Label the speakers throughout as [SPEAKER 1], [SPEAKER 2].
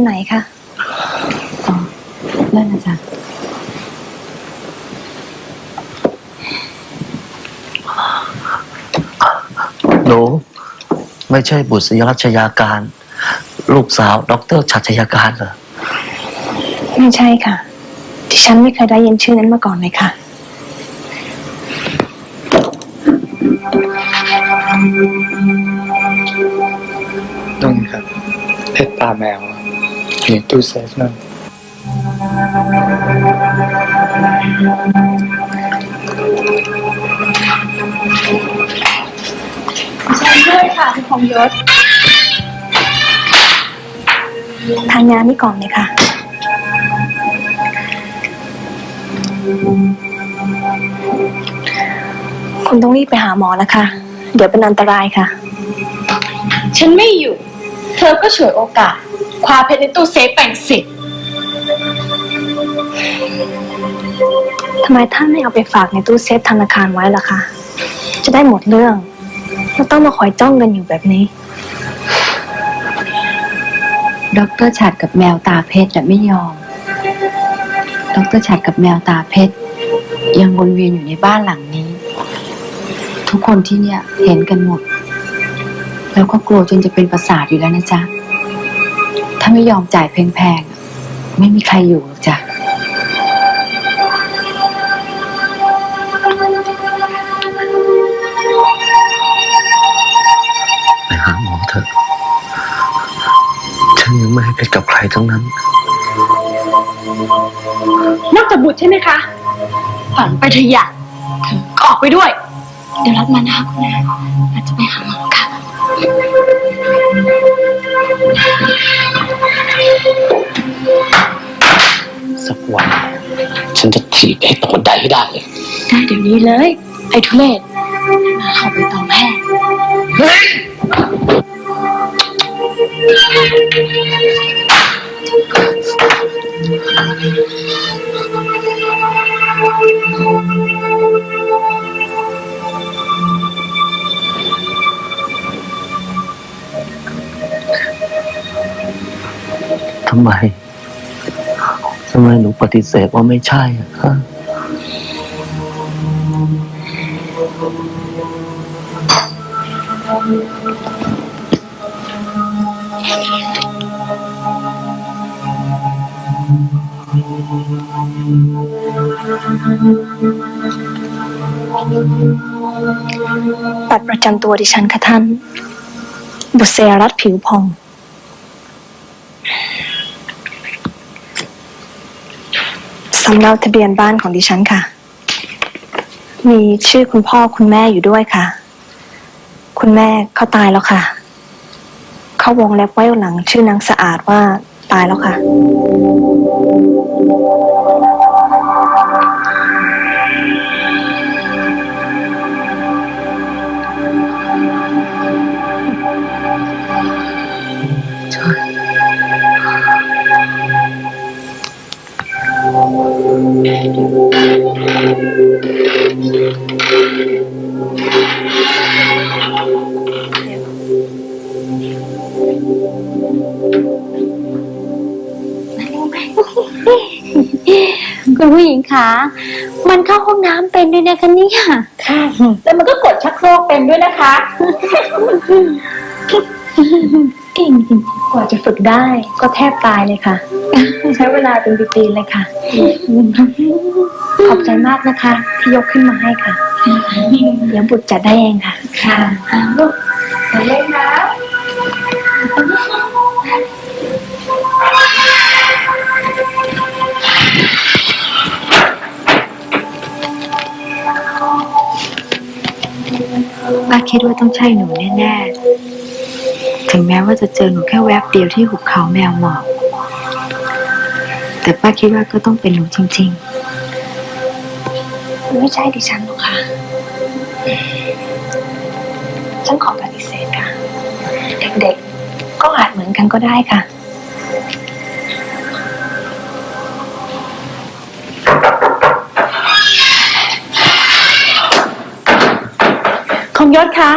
[SPEAKER 1] อยู่ไหนคะ
[SPEAKER 2] นั่นนะจ๊ะ
[SPEAKER 3] หนูไม่ใช่บุตรศรีรัชยาการ ลูกสาวดรชัชยาการเหรอ
[SPEAKER 1] ไม่ใช่ค่ะดิฉันไม่เคยได้ยินชื่อนั้นมาก่อนเลยค่ะ
[SPEAKER 4] นู่นครับเพชรตาแมว อยู่ในตู้เซฟนั่น
[SPEAKER 1] ฉันด้วยค่ะคุณพงยศทานยานี่ก่อนเลยค่ะ คุณต้องรีบไปหาหมอแล้วค่ะเดี๋ยวเป็นอันตรายค่ะ
[SPEAKER 5] ฉันไม่อยู่ เธอก็ฉวยโอกาส คว้าเพชรในตู้เซฟแบ่งสิทธิ์
[SPEAKER 1] ทำไมท่านไม่เอาไปฝากในตู้เซฟธนาคารไว้ล่ะคะ จะได้หมดเรื่องไม่ต้องมาคอยจ้องกันอยู่แบบนี้
[SPEAKER 2] ดอกเตอรฉัดกับแมวตาเพชรน่ะไม่ยอมดอกเตอรฉัดกับแมวตาเพชรยังวนเวียนอยู่ในบ้านหลังนี้ ทุกคนที่เนี่ยเห็นกันหมด แล้วก็กลัวจนจะเป็นประสาทอยู่แล้วนะจ๊ะ ถ้าไม่ยอมจ่ายแพงๆอะไม่มีใครอยู่หรอกจ้ะ
[SPEAKER 3] ไปหาหมอเถอะ ฉันยังไม่ให้เพชรกับใครทั้งนั้น
[SPEAKER 5] นอกจากบุตรใช่ไหมคะ ฝันไปเถอะอยากเธอก็ออกไปด้วย เดี๋ยวรับมานะคะคุณแม่อาจจะไปหาหมอ
[SPEAKER 6] ฉันจะถีบให้ตกบันไดให้ได้เลย
[SPEAKER 5] ได้เดี๋ยวนี้เลย ไอ้ทุเรศมาเข้าไปตองแพทย์
[SPEAKER 3] ทำไม ทำไมหนูปฏิเสธว่าไม่ใช่อะฮะ
[SPEAKER 1] บัตรประจำตัวดิฉันค่ะท่าน บุษยรัตน์ผิวพองำเนาทะเบียนบ้านของดิฉันค่ะ มีชื่อคุณพ่อคุณแม่อยู่ด้วยค่ะ คุณแม่เขาตายแล้วค่ะ เขาวงเล็บไว้หลังชื่อนางสะอาดว่าตายแล้วค่ะ
[SPEAKER 5] คุณผู้หญิงคะมันเข้าห้องน้ำเป็นด้วยนะคะเนี่ย
[SPEAKER 1] ค่ะ
[SPEAKER 5] แล้วมันก็กดชักโครกเป็นด้วยนะคะ
[SPEAKER 1] เก่งจริงๆกว่าจะฝึกได้ก็แทบตายเลยค่ะ ใช้เวลาเป็นปีๆเลยค่ะ ขอบใจมากนะคะ ที่ยกขึ้นมาให้ค่ะ เดี๋ยวบุตรจัดได้เองค่ะ ค่ะลูกเล่นนะ
[SPEAKER 2] คิดว่าต้องใช่หนูแน่ๆ ถึงแม้ว่าจะเจอหนูแค่แวบเดียวที่หุบเขาแมวหมอกแต่ป้าคิดว่าก็ต้องเป็นหนูจริงๆ
[SPEAKER 1] ไม่ใช่ดิฉันหรอกค่ะ ฉันขอปฏิเสธค่ะ เด็กๆ ก็อาจเหมือนกันก็ได้ค่ะ
[SPEAKER 7] ศคะ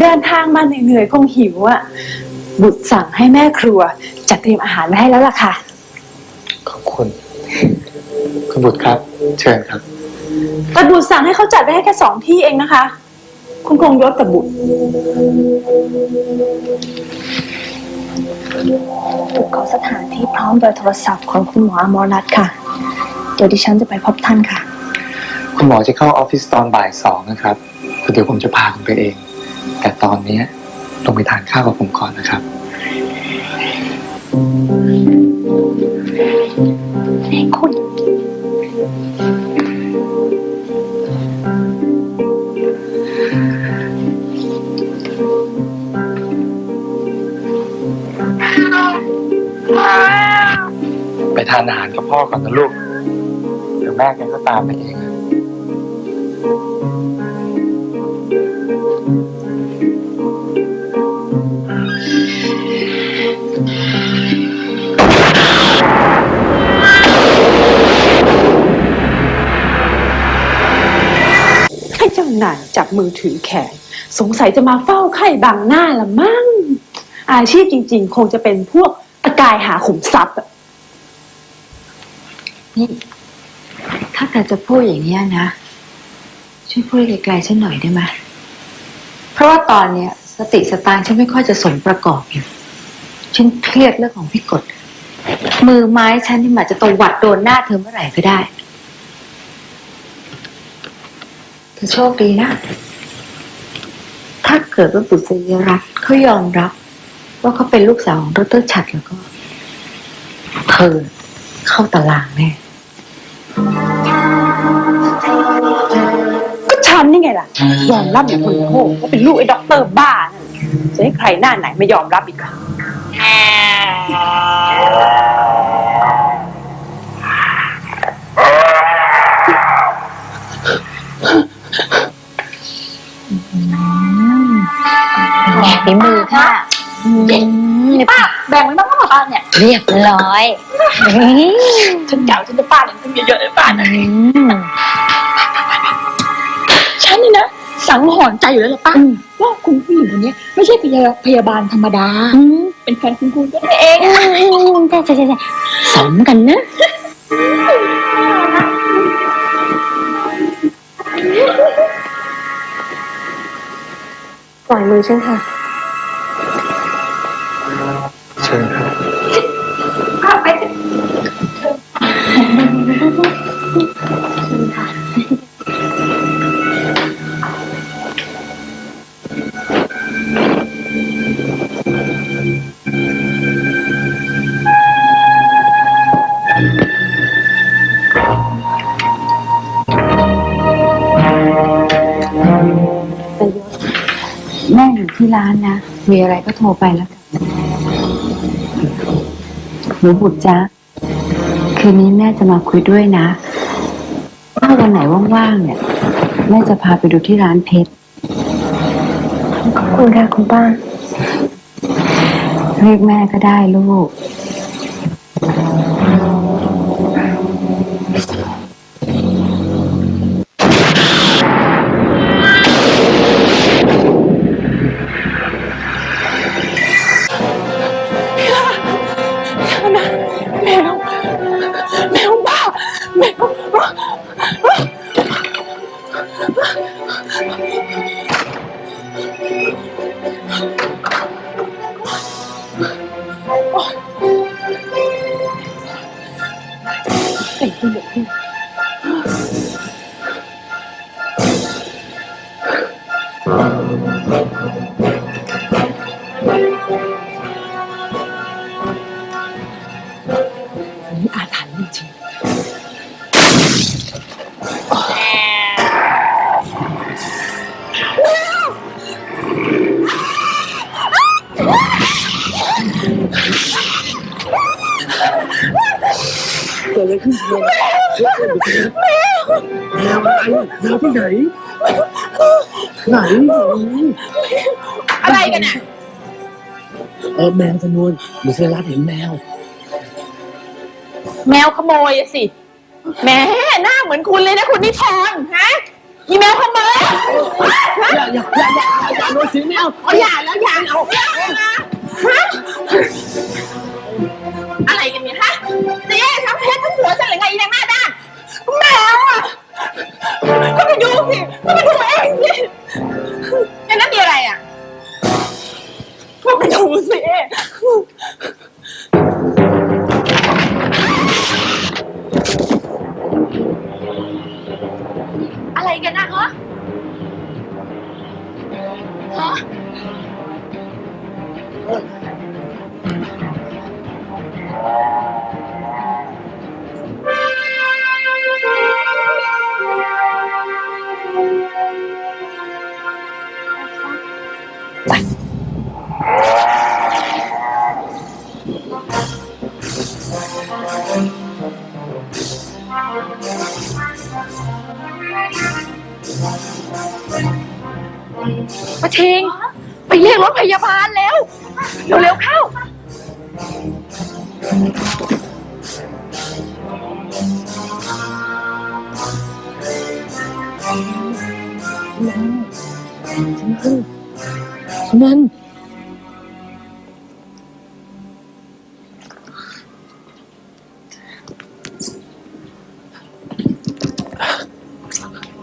[SPEAKER 7] เดินทางมาเหนื่อยๆคงหิวอะบุตรสั่งให้แม่ครัว จัดเตรียมอาหารไว้ให้แล้วล่ะค่ะ
[SPEAKER 4] ขอบคุณ คุณบุตรครับ เชิญครับ
[SPEAKER 7] แต่บุตรสั่งให้เขาจัดไว้ให้แค่สองที่เองนะคะ คุณคงยศกับบุตร
[SPEAKER 1] ถูกขอสถานที่พร้อมเบอร์โทรศัพท์ของคุณหมออมรรัตน์ค่ะ เดี๋ยวดิฉันจะไปพบท่านค่ะ
[SPEAKER 4] คุณหมอจะเข้าออฟฟิศตอนบ่ายสองนะครับ เดี๋ยวผมจะพาคุณไปเอง แต่ตอนเนี้ยลงไปทานข้าวกับผมก่อนนะครับ
[SPEAKER 1] คุณ
[SPEAKER 4] ไปทานอาหารกับพ่อก่อนนะลูก เดี๋ยวแม่แกก็ตามไปเอง
[SPEAKER 7] นายจับมือถือแขน สงสัยจะมาเฝ้าไข่บังหน้าละมั้ง อาชีพจริง ๆ คงจะเป็นพวกตะกายหาขุมทรัพย์อะ
[SPEAKER 2] นี่ถ้าแต่จะพูดอย่างเนี้ยนะ ช่วยพูดไกลๆฉันหน่อยได้ไหมเพราะว่าตอนเนี้ยสติสตางค์ฉันไม่ค่อยจะสมประกอบอยู่ฉันเครียดเรื่องของพี่กฎมือไม้ฉันนี่หมาจะตวัดโดนหน้าเธอเมื่อไหร่ก็ได้เธอ โชคดีนะ ถ้าเกิดว่าบุตรยรัตเขายอมรับ ว่าเขาเป็นลูกสาวของดรชัดแล้วก็ เธอเข้าตารางแน่
[SPEAKER 7] ก็ฉันนี่ไงล่ะ ยอมรับอย่างคนโง่ว่าเป็นลูกไอ้ด็อกเตอร์บ้านั่นจะให้ใครหน้าไหนไม่ยอมรับอีกอะ
[SPEAKER 8] แหมฝีมือค่ะป้าแบ่งไว้บ้างก็ป้าเนี่ย เรียบร้อย
[SPEAKER 5] ฉันเก่าฉันจะป้าเลี้ยงตั้งเยอะๆเลยป้านะฉันนี่นะสังหรณ์ใจอยู่แล้วล่ะป้าว่าคุณผู้หญิงคนนี้ไม่ใช่พยาพยาบาลธรรมดาเป็นแฟนคุณครูก็เอง
[SPEAKER 8] ใช่ใช่ใช่สมกันนะ
[SPEAKER 1] ปล่อยมือฉันค่ะ
[SPEAKER 4] เชิญครับ
[SPEAKER 2] แมีอะไรก็โทรไปแล้วกันหนูบุตรจ๊ะคืนนี้แม่จะมาคุยด้วยนะ ถ้าวันไหนว่างๆเนี่ย แม่จะพาไปดูที่ร้านเพชร
[SPEAKER 1] ขอบคุณค่ะคุณป้า
[SPEAKER 2] เรียกแม่ก็ได้ลูก
[SPEAKER 7] แมวแอะ
[SPEAKER 8] ไรกันน่ะ
[SPEAKER 6] เออแมวจำนวนบุษรัตน์เห็นแมว
[SPEAKER 8] แมวขโมยอะสิแหม่หน้าเหมือนคุณเลยนะคุณนิทรฮะมีแมวขโมย
[SPEAKER 6] อย่าอย่าอย่าอย่าอย่าโดนสีแมว
[SPEAKER 8] เอาอย่าแล้วอย่าเอาอย่านะฮะอะไรกันเนี่ยฮะเจ๊ทำเพชรทั้งหัวฉันหรือไงอีนางหน้าด้านแมวอะ ก็ไนั่น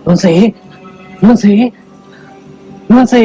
[SPEAKER 8] นน
[SPEAKER 6] สีนนสีนนสี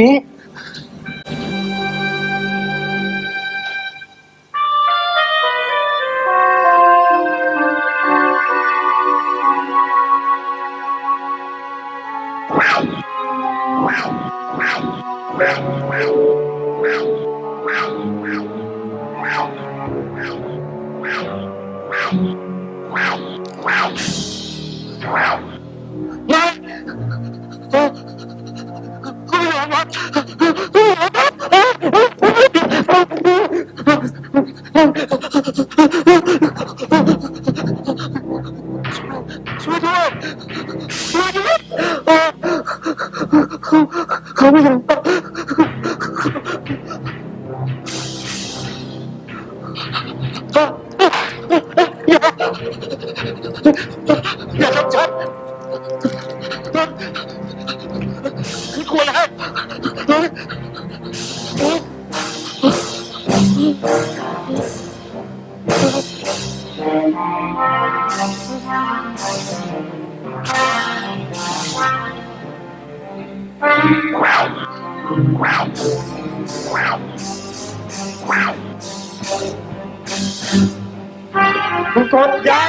[SPEAKER 3] กดยา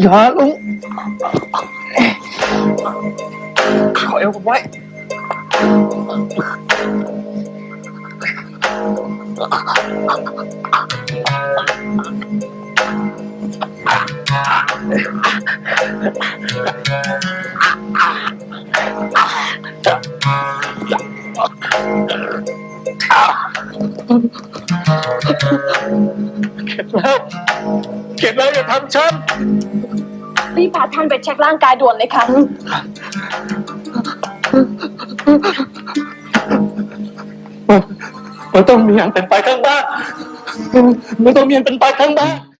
[SPEAKER 3] อย่าลุงขอ แล้วเข็ดแล้วอย่าทำฉัน
[SPEAKER 5] รีบพาท่านไปเช็คร่างกายด่วนเลยค่ะ
[SPEAKER 3] มันต้องมีอย่างเป็นไปข้างบ้านมันต้องมีอย่างเป็นไปข้างบ้าน